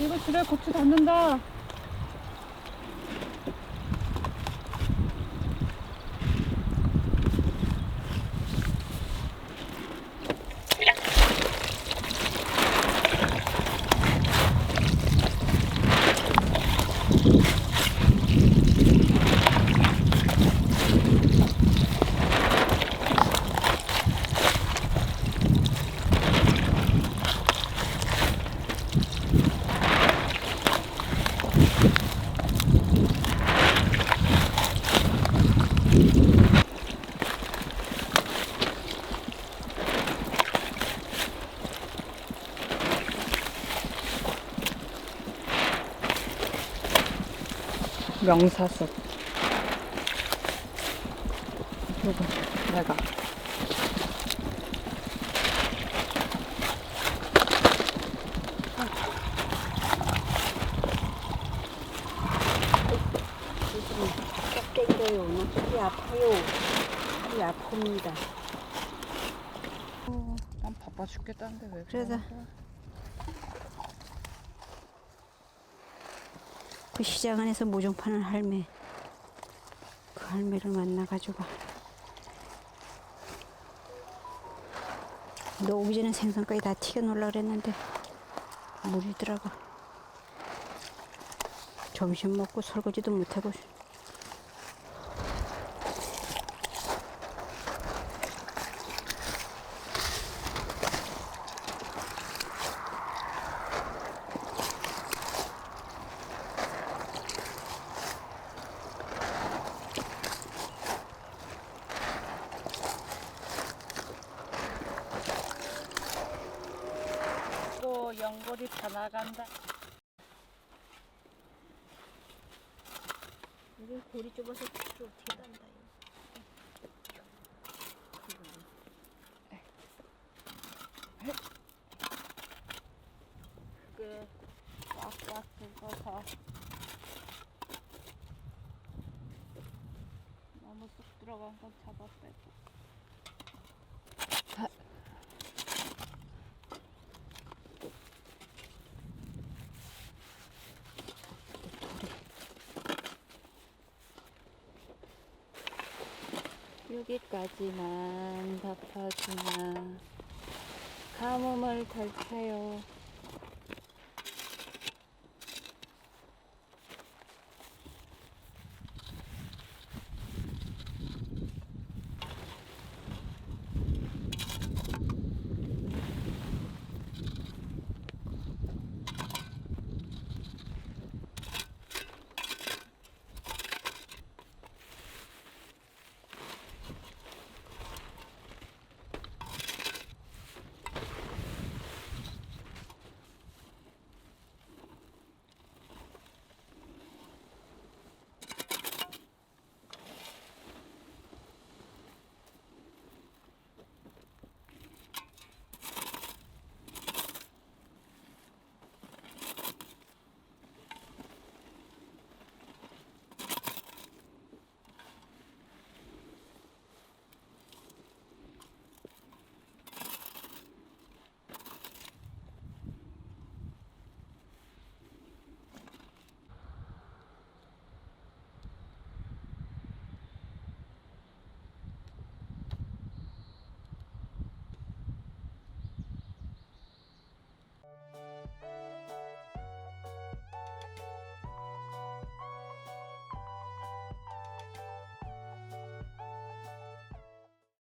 이거 줄에 고추 닿는다. 명사수. 이거 내가. 아파요. 팔이 아픕니다. 난 바빠 죽겠다는데 왜 그래서 그러는 거 그 시장 안에서 모종 파는 할매. 그 할매를 만나가지고. 너 오기 전에 생선까지 다 튀겨 놓으려 그랬는데 물이 들어가. 점심 먹고 설거지도 못하고 또 연골이 다 나간다. 여기 골이 좁아서 쭉 튀어난다. 그게 꽉꽉 긁어서 너무 쑥 들어간 건 잡아 빼고. 여기까지만 덮어주나 가뭄을 덜 타요.